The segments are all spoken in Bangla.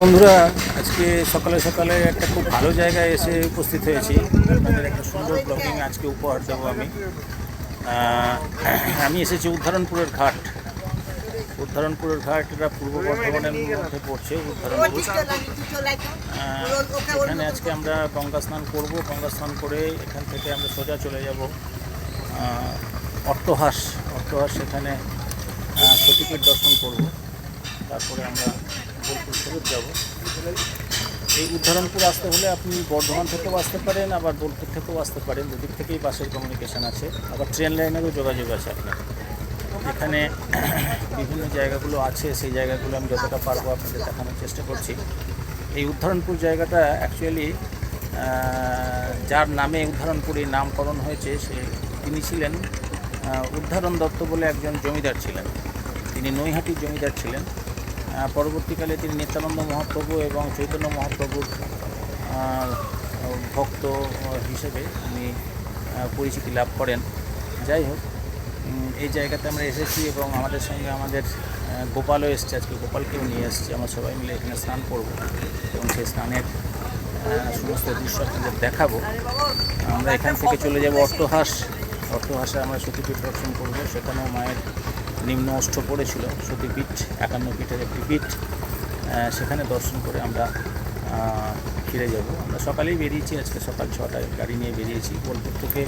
বন্ধুরা, আজকে সকালে সকালে একটা খুব ভালো জায়গায় এসে উপস্থিত হয়েছি। আপনাদের একটা সুন্দর ব্লগিং আজকে উপহার দেবো আমি। আমি এসেছি উদ্ধারণপুরের ঘাট। উদ্ধারণপুরের ঘাট এটা পূর্ব বর্ধমানের মধ্যে পড়ছে, উদ্ধারণপুর। এখানে আজকে আমরা গঙ্গা স্নান করব। গঙ্গা স্নান করে এখান থেকে আমরা সোজা চলে যাব অট্টহাস। অট্টহাস সেখানে সতীপীঠ দর্শন করব। তারপরে আমরা বোলপুর যাব। এই উদ্ধারণপুর আসতে হলে আপনি বর্ধমান থেকেও আসতে পারেন, আবার বোলপুর থেকেও আসতে পারেন। দুদিক থেকেই বাসের কমিউনিকেশান আছে। আবার ট্রেন লাইনেরও যোগাযোগ আছে আপনার। এখানে বিভিন্ন জায়গাগুলো আছে, সেই জায়গাগুলো আমি যতটা পারব আপনাদের দেখানোর চেষ্টা করছি। এই উদ্ধারণপুর জায়গাটা অ্যাকচুয়ালি যার নামে উদ্ধারণপুরে নামকরণ হয়েছে, সে তিনি ছিলেন উদ্ধারণ দত্ত বলে একজন জমিদার ছিলেন। তিনি নৈহাটির জমিদার ছিলেন। পরবর্তীকালে তিনি নিত্যানন্দ মহাপ্রভু এবং চৈতন্য মহাপ্রভুর ভক্ত হিসেবে তিনি পরিচিতি লাভ করেন। যাই হোক এই জায়গাতে আমরা এসেছি এবং আমাদের সঙ্গে আমাদের গোপালও এসছে। আজকে গোপালকেও নিয়ে এসেছি। আমরা সবাই মিলে এখানে স্নান করব এবং সেই স্নানের সমস্ত দৃশ্য আপনাদের দেখাবো। আমরা এখান থেকে চলে যাব অট্টহাস। অট্টহাসে আমরা সতীপীঠ দর্শন করব। সেখানেও মায়ের নিম্ন অষ্ট পড়েছিল সতীপীঠ একান্ন পীঠের একটি পীঠ। সেখানে দর্শন করে আমরা ফিরে যাব। আমরা সকালেই বেরিয়েছি আজকে সকাল ছটায় গাড়ি নিয়ে বেরিয়েছি। বোলপুর থেকে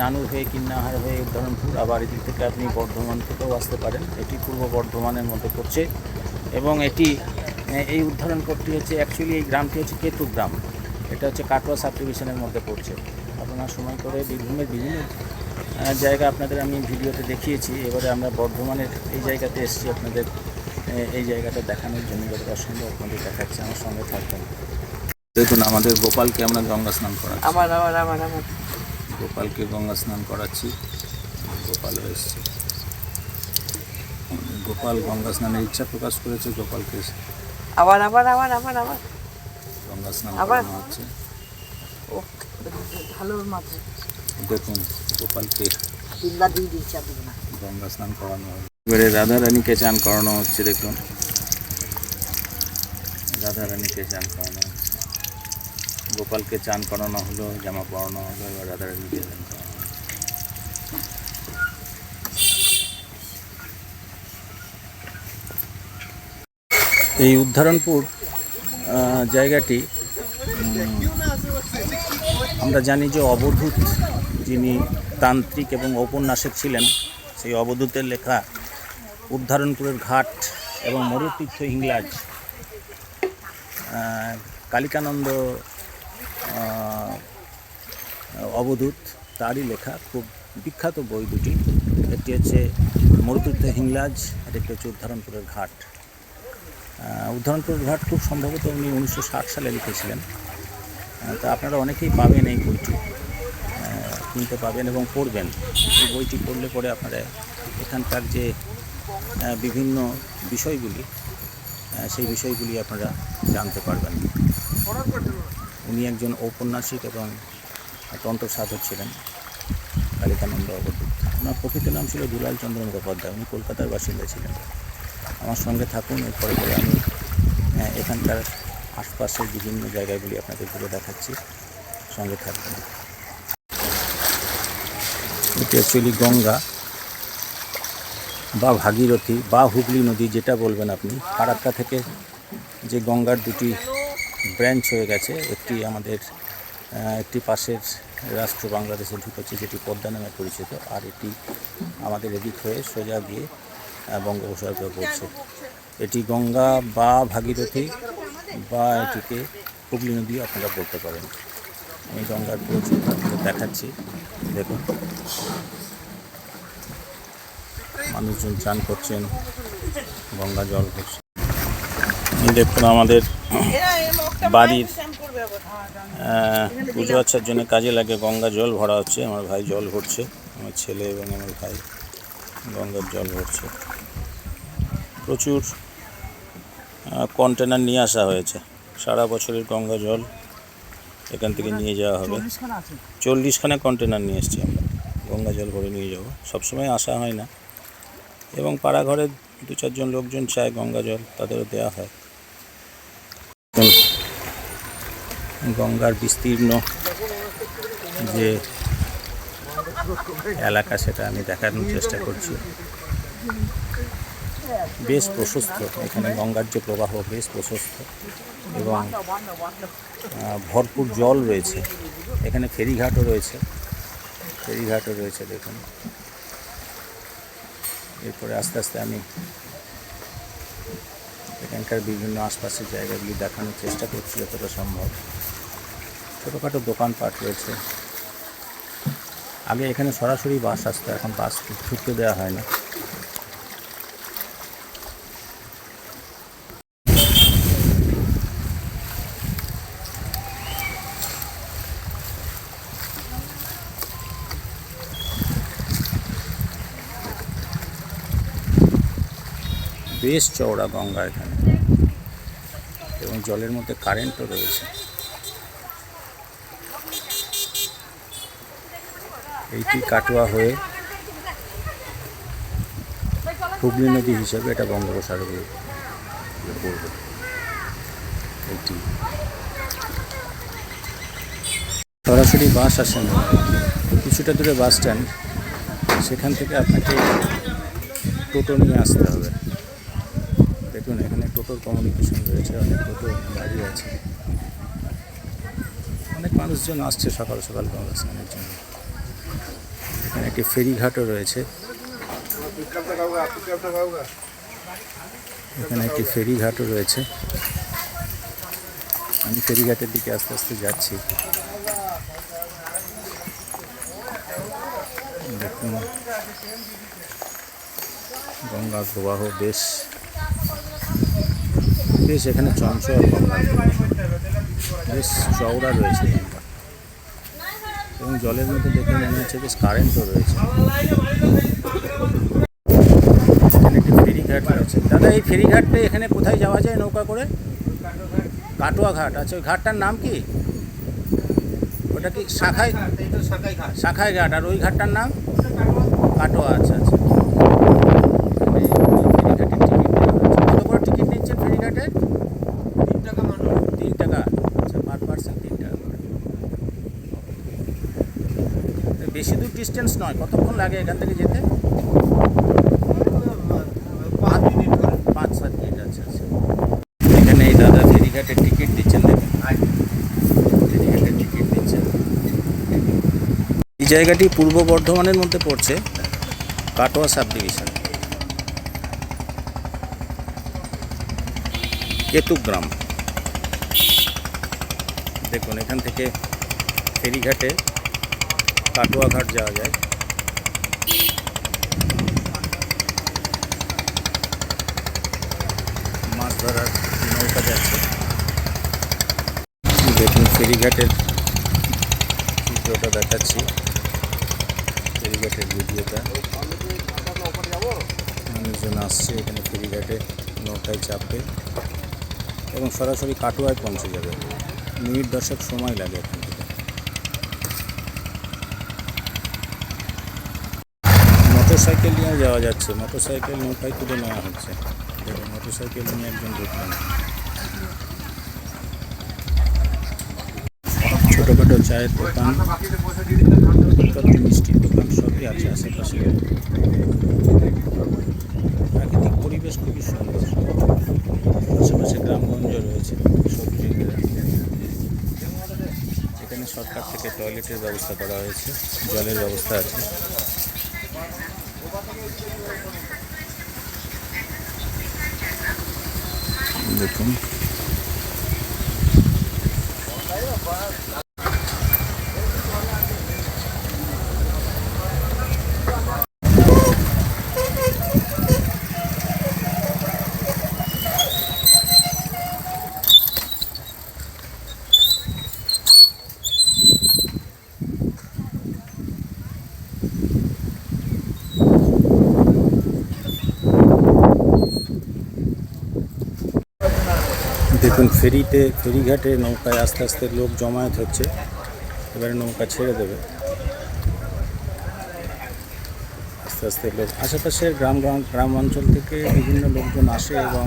নানুর হয়ে কিন্নাহার হয়ে উদ্ধরণপুর আবার এদিক থেকে আপনি বর্ধমান থেকেও আসতে পারেন। এটি পূর্ব বর্ধমানের মধ্যে পড়ছে এবং এটি এই উদ্ধারণপথটি হচ্ছে অ্যাকচুয়ালি এই গ্রামটি হচ্ছে কেতু গ্রাম। এটা হচ্ছে কাটোয়া সাব ডিভিশনের মধ্যে পড়ছে। আপনার সময় করে বিভিন্ন আহ, জায়গা আপনাদের আমি ভিডিওতে দেখিয়েছি। এবারে আমরা বর্ধমানের এই জায়গাতে এসেছি আপনাদের এই জায়গাটা দেখানোর জন্য যতটা সম্ভব আপনাদের দেখাচ্ছি আমার সঙ্গে থাকবেন। দেখুন আমাদের গোপালকে আমরা গঙ্গা স্নান করাচ্ছি। আমার আমার আমার আমার। গোপালকে গঙ্গা স্নান করাচ্ছি। গোপাল এসছে। গোপাল গঙ্গা স্নানের ইচ্ছা প্রকাশ করেছে গোপালকে এসে আবার আবার আবার আবার আবার গঙ্গা স্নান? করানো হচ্ছে। ও ভালো মাথায়। দেখুন গোপালকে গঙ্গা স্নান করানো হবে এবারে রাধা রানীকে চান করানো হচ্ছে দেখুন। রাধা রানীকে চান করানো হচ্ছে। গোপালকে চান করানো হলো জামা পরানো হলো এবার রাধা রানীকে চান করানো। এই উদ্ধারণপুর জায়গাটি আমরা জানি যে অবধূত যিনি তান্ত্রিক এবং ঔপন্যাসিক ছিলেন, সেই অবধূতের লেখা উদ্ধারণপুরের ঘাট এবং মরুতীর্থ ইংলাজ কালিকানন্দ অবধূত, তারই লেখা খুব বিখ্যাত বই দুটি। একটি হচ্ছে মরুতীর্থ হিংলাজ আর একটি হচ্ছে উদ্ধারণপুরের ঘাট। উদ্ধারণপুরের ঘাট খুব সম্ভবত উনি উনিশশো ষাট সালে লিখেছিলেন। তা আপনারা অনেকেই পাবেন এই বইটি। কিনতে পাবেন এবং পড়বেন। এই বইটি পড়লে পরে আপনারা এখানকার যে বিভিন্ন বিষয়গুলি সেই বিষয়গুলি আপনারা জানতে পারবেন। উনি একজন ঔপন্যাসিক এবং তন্ত্র সাধক ছিলেন। কালিকানন্দ অবধূত ওনার প্রকৃত নাম ছিল দুলাল চন্দ্র মুখোপাধ্যায়। উনি কলকাতার বাসিন্দা ছিলেন। আমার সঙ্গে থাকুন, এরপরে পরে আমি এখানকার আশপাশের বিভিন্ন জায়গাগুলি আপনাদের ঘুরে দেখাচ্ছি। সঙ্গে থাকবেন এটি অ্যাকচুয়ালি গঙ্গা বা ভাগীরথী বা হুগলি নদী যেটা বলবেন আপনি ফারাক্কা থেকে যে গঙ্গার দুটি ব্রাঞ্চ হয়ে গেছে, একটি আমাদের একটি পাশের রাষ্ট্র বাংলাদেশে ঢুকেছে যেটি পদ্মা নামে পরিচিত, আর এটি আমাদের এদিক হয়ে সোজা গিয়ে বঙ্গোপসাগরে পড়ছে। এটি গঙ্গা বা ভাগীরথী বা এটিকে হুগলি নদী আপনারা বলতে পারেন। আমি গঙ্গার পুরো দেখাচ্ছি। দেখুন। মানুষজন চান করছেন, গঙ্গা জল ভরছে দেখুন আমাদের বাড়ির পুজো আচ্ছার জন্য কাজে লাগে গঙ্গা জল ভরা হচ্ছে, আমার ভাই জল ভরছে, আমার ছেলে এবং আমার ভাই গঙ্গার জল ভরছে। প্রচুর কন্টেনার নিয়ে আসা হয়েছে, সারা বছরের গঙ্গা জল এখান থেকে নিয়ে যাওয়া হবে। চল্লিশখানা কন্টেনার নিয়ে এসেছি আমরা। গঙ্গা জল ভরে নিয়ে যাব। সবসময় আসা হয় না। এবং পাড়া ঘরে দু চারজন লোকজন চায় গঙ্গা জল তাদেরও দেওয়া হয়। গঙ্গার বিস্তীর্ণ যে এলাকা সেটা আমি দেখানোর চেষ্টা করছি। বেশ প্রশস্ত। এখানে গঙ্গার যে প্রবাহ বেশ প্রশস্ত। এবং ভরপুর জল রয়েছে। এখানে ফেরিঘাটও রয়েছে। ফেরিঘাটও রয়েছে, দেখুন। এরপরে আস্তে আস্তে আমি এখানকার বিভিন্ন আশপাশের জায়গাগুলি দেখানোর চেষ্টা করছি যতটা সম্ভব। ছোটোখাটো দোকানপাট রয়েছে। আগে এখানে সরাসরি বাস আসতো, এখন বাস ঢুকতে দেওয়া হয় না। বেশ চওড়া গঙ্গা এখানে। এবং জলের মধ্যে কারেন্টও রয়েছে। এইটি কাটোয়া হয়ে হুগলি নদী হিসেবে এটা বঙ্গোপসাগরে পড়বে এইটি। সরাসরি বাস আসে না। কিছুটা দূরে বাস স্ট্যান্ড। সেখান থেকে আপনাকে টোটো নিয়ে আসতে হবে। কমিউনিকেশন রয়েছে, অনেক টোটো দাঁড়িয়ে আছে। অনেক মানুষজন আসছে সকাল সকাল গঙ্গা জন্য। এখানে একটি ফেরিঘাটও রয়েছে। এখানে একটি ফেরিঘাটও রয়েছে। আমি ফেরিঘাটের দিকে আস্তে আস্তে যাচ্ছি। দেখুন গঙ্গার প্রবাহ বেশ বেশ এখানে চঞ্চল বেশ চওড়া রয়েছে এবং জলের মধ্যে দেখে মনে হচ্ছে বেশ কারেন্টও রয়েছে। এখানে একটি ফেরিঘাট রয়েছে। দাদা এই ফেরিঘাটটা এখানে কোথায় যাওয়া যায় নৌকা করে? কাটোয়া ঘাট। আচ্ছা ওই ঘাটটার নাম কি? ওটা কি শাখায় শাখায় ঘাট। আর ওই ঘাটটার নাম? কাটোয়া। আচ্ছা আচ্ছা এই ফেরিঘাটের টিকিট কত করে টিকিট নিচ্ছেন ফেরিঘাটের তিন টাকা আচ্ছা পার পার্সেন্ট তিন টাকা করে তো বেশি দূর ডিস্টেন্স নয় কতক্ষণ লাগে এখান থেকে যেতে? পাঁচ সাত মিনিট আচ্ছা আচ্ছা। এখানে এই দাদা ফেরিঘাটের টিকিট দিচ্ছেন ফেরিঘাটের টিকিট দিচ্ছেন। এই জায়গাটি পূর্ব বর্ধমানের মধ্যে পড়ছে কাটোয়া সাব ডিভিশন কেতুগ্রাম। দেখুন এখান থেকে ফেরিঘাটে কাটোয়া ঘাট যাওয়া যায়। মাছ ধরার নৌকা যাচ্ছে। দেখুন, ফেরিঘাটের চিত্রটা দেখাচ্ছি। ফেরিঘাটের ভিডিওটা। মানুষজন আসছে এখানে ফেরিঘাটে, নৌকায় চাপবে এবং সরাসরি কাটোয়ায় পৌঁছে যাবে। মিনিট দশেক সময় লাগে এখান থেকে। মোটর সাইকেল নিয়ে যাওয়া যাচ্ছে। মোটরসাইকেল নৌকায় তুলে নেওয়া হচ্ছে। দেখুন মোটর সাইকেল নিয়ে একজন ঢুকলেন ছোটোখাটো চায়ের দোকান মিষ্টির দোকান সবই আছে আশেপাশে। প্রাকৃতিক পরিবেশ খুবই সুন্দর। আশেপাশে গ্রামগঞ্জ রয়েছে, সবজি এখানে সরকার থেকে টয়লেটের ব্যবস্থা করা হয়েছে, জলের ব্যবস্থা আছে। দেখুন দেখুন, ফেরিতে, ফেরিঘাটে নৌকায় আস্তে আস্তে লোক জমায়েত হচ্ছে। এবারে নৌকা ছেড়ে দেবে। আস্তে আস্তে লোক, আশেপাশের গ্রাম গ্রাম গ্রাম অঞ্চল থেকে বিভিন্ন লোকজন আসে এবং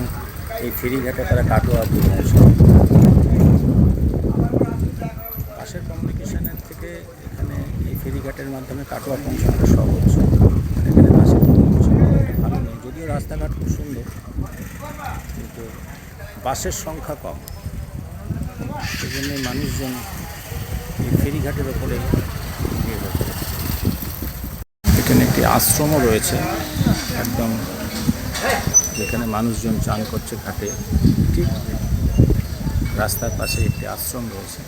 এই ফেরিঘাটে তারা কাটোয়া পৌঁছে পাশের কমিউনিকেশনের থেকে এখানে এই ফেরিঘাটের মাধ্যমে কাটোয়া পৌঁছানো সহজ। এখানে পাশের ভালো নেই। যদিও রাস্তাঘাট খুব সুন্দর। কিন্তু বাসের সংখ্যা কম। সেই জন্য মানুষজন এই ফেরিঘাটের ওপরে এখানে একটি আশ্রমও রয়েছে, একদম যেখানে মানুষজন চান করছে ঘাটে। ঠিক রাস্তার পাশে একটি আশ্রম রয়েছে।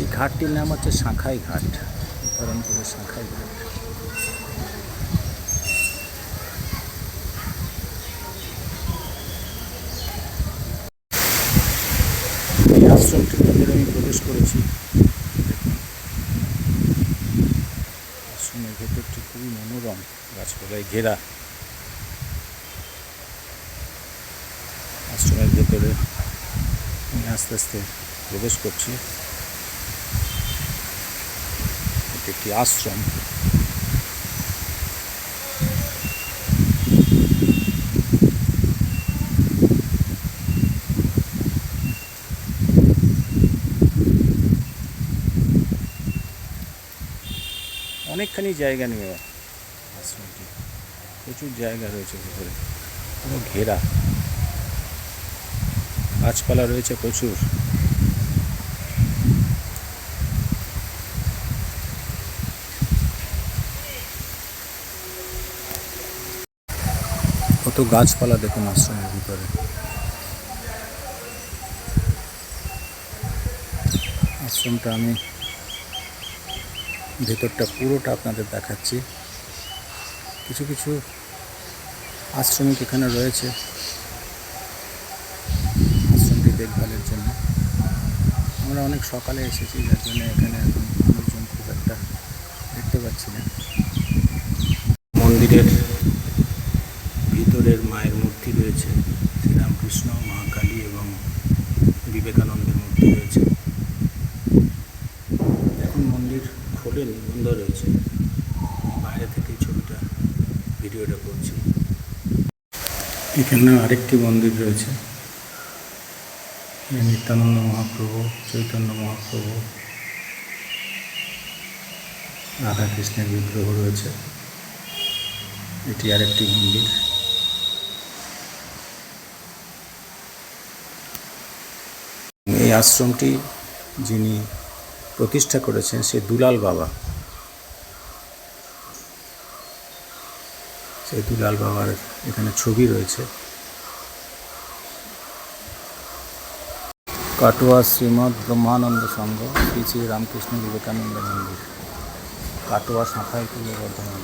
এই ঘাটটির নাম হচ্ছে শাঁখাই ঘাট। ধরমপুরের শাঁখাই ঘাট এই আশ্রমটির মধ্যে আমি প্রবেশ করেছি। আশ্রমের ভেতরটি খুবই মনোরম, গাছপালায় ঘেরা। আশ্রমের ভেতরে আমি আস্তে আস্তে প্রবেশ করছি। এটি একটি আশ্রম। অনেকখানি জায়গা নিয়ে আশ্রমটি। প্রচুর জায়গা রয়েছে ভিতরে। পুরো ঘেরা। গাছপালা রয়েছে প্রচুর। কত গাছপালা দেখুন আশ্রমের ভিতরে। আশ্রমটা আমি ভেতরটা পুরোটা আপনাদের দেখাচ্ছি। কিছু কিছু আশ্রমিক এখানে রয়েছে। আশ্রমটি দেখভালের জন্য। আমরা অনেক সকালে এসেছি, যার জন্য এখানে এখন মানুষজন খুব একটা দেখতে পাচ্ছি না। মন্দিরের ভিতরের মায়ের মূর্তি রয়েছে শ্রীরামকৃষ্ণ মা কালী এবং বিবেকানন্দের মূর্তি রয়েছে এখন মন্দির খোলেনি বন্ধ রয়েছে আমি বাইরে থেকে এই ছবিটা ভিডিওটা করছি এখানে আরেকটি মন্দির রয়েছে। নিত্যানন্দ মহাপ্রভু, চৈতন্য মহাপ্রভু, রাধাকৃষ্ণের বিগ্রহ রয়েছে। এটি আরেকটি মন্দির। এই আশ্রমটি যিনি প্রতিষ্ঠা করেছেন, সে দুলাল বাবা। সেই দুলাল বাবার এখানে ছবি রয়েছে। কাটোয়া শ্রীমৎ ব্রহ্মানন্দ সংঘ, শ্রী শ্রী রামকৃষ্ণ বিবেকানন্দ মন্দির। কাটোয়া শাখায় পূর্ব বর্ধমান।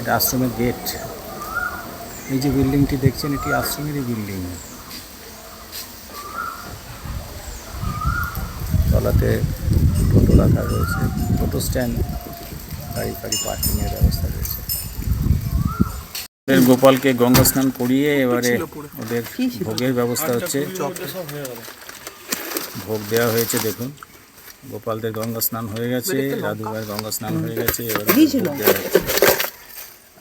এটা আশ্রমের গেট। এই যে বিল্ডিংটি দেখছেন, এটি আশ্রমেরই বিল্ডিং। তলাতে টোটো রাখা রয়েছে, টোটো স্ট্যান্ড গাড়ি ফাড়ি পার্কিংয়ের ব্যবস্থা রয়েছে। ওদের গোপালকে গঙ্গা স্নান করিয়ে এবারে ওদের ভোগের ব্যবস্থা হচ্ছে। ভোগ দেওয়া হয়েছে দেখুন। গোপালদের গঙ্গা স্নান হয়ে গেছে দাদুভাই গঙ্গা স্নান হয়ে গেছে এবারে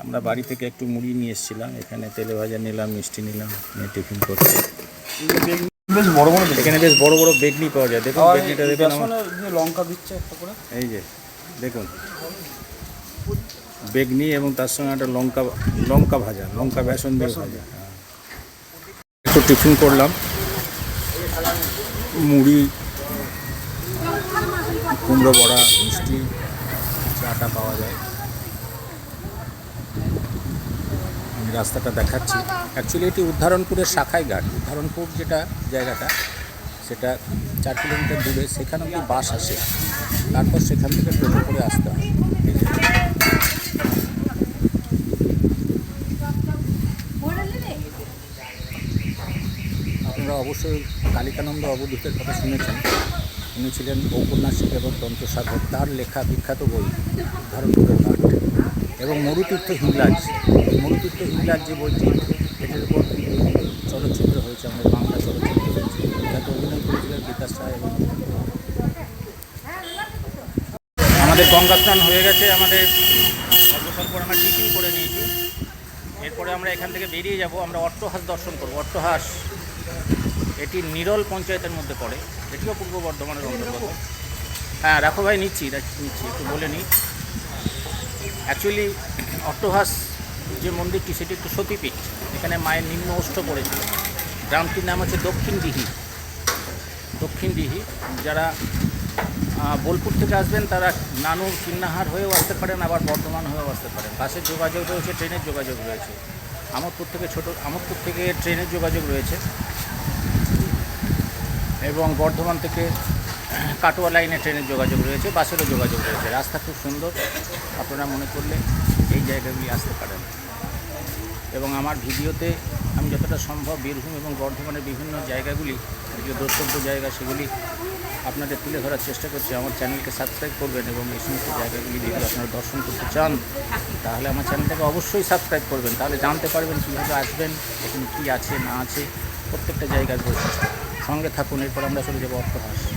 আমরা বাড়ি থেকে একটু মুড়ি নিয়ে এসেছিলাম এখানে তেলে ভাজা নিলাম মিষ্টি নিলাম নিয়ে টিফিন করছি। বেশ বড় বড় এখানে বেশ বড় বড় বেগনি পাওয়া যায়। দেখুন বেগনিটা দেখুন লঙ্কা দিচ্ছে একটা করে। এই যে দেখুন। বেগনি এবং তার সঙ্গে একটা লঙ্কা লঙ্কা ভাজা লঙ্কা বেসন দিয়ে ভাজা হ্যাঁ। একটু টিফিন করলাম। মুড়ি কুমড়ো বড়া মিষ্টি চাটা পাওয়া যায়। আমি রাস্তাটা দেখাচ্ছি। অ্যাকচুয়ালি এটি উদ্ধারণপুরের শাখায় ঘাট। উদ্ধারণপুর যেটা জায়গাটা সেটা চার কিলোমিটার দূরে। সেখানে অব্দি বাস আসে। তারপর সেখান থেকে টোটো করে আসতে হয় এই যে। আপনারা অবশ্যই কালিকানন্দ অবধূতের কথা শুনেছেন। উনি ছিলেন ঔপন্যাসিক এবং তন্ত্রসাধক। তার লেখা বিখ্যাত বই ধরণপুরের ঘাট এবং মরুতীর্থ হিংলাজ। মরুতীর্থ হিংলাজ যে বইটি, এটির উপর চলচ্চিত্র হয়েছে, আমাদের বাংলা চলচ্চিত্র হয়েছে। অভিনয় করেছিলেন বিকাশ রায় এবং আমাদের গঙ্গা স্নান হয়ে গেছে। আমাদের অল্প আমরা টিফিন করে নিয়েছি। এরপরে আমরা এখান থেকে বেরিয়ে যাব। আমরা অট্টহাস দর্শন করব। অট্টহাস। এটি নিরল পঞ্চায়েতের মধ্যে পড়ে। এটিও পূর্ব বর্ধমানের অন্তর্গত। হ্যাঁ রাখো ভাই নিচ্ছি নিচ্ছি একটু বলে নিই। অ্যাকচুয়ালি অট্টহাস যে মন্দিরটি সেটি একটু সতীপীঠ। এখানে মায়ের নিম্ন ওষ্ঠ পড়েছিল। গ্রামটির নাম হচ্ছে দক্ষিণ দিঘি। দক্ষিণ দিঘি যারা বোলপুর থেকে আসবেন তারা নানুর কিন্নাহার হয়েও আসতে পারেন আবার বর্ধমান হয়েও আসতে পারেন। বাসের যোগাযোগ রয়েছে ট্রেনের যোগাযোগ রয়েছে। আমোদপুর থেকে ছোট আমোদপুর থেকে ট্রেনের যোগাযোগ রয়েছে। এবং বর্ধমান থেকে কাটোয়া লাইনে ট্রেনের যোগাযোগ রয়েছে, বাসেরও যোগাযোগ রয়েছে। রাস্তা খুব সুন্দর, আপনারা মনে করলে এই জায়গাগুলি আসতে পারেন। এবং আমার ভিডিওতে আমি যতটা সম্ভব বীরভূম এবং বর্ধমানের বিভিন্ন জায়গাগুলি, যে দ্রষ্টব্য জায়গা সেগুলি আপনাদের তুলে ধরার চেষ্টা করছি। আমার চ্যানেলকে সাবস্ক্রাইব করবেন এবং এই সমস্ত জায়গাগুলি যদি আপনারা দর্শন করতে চান, তাহলে আমার চ্যানেলটাকে অবশ্যই সাবস্ক্রাইব করবেন। তাহলে জানতে পারবেন কীভাবে আসবেন, এখানে কী আছে, না আছে, প্রত্যেকটা জায়গার বৈশিষ্ট্য। সঙ্গে থাকুন এরপর আমরা চলে যাব অর্থহাস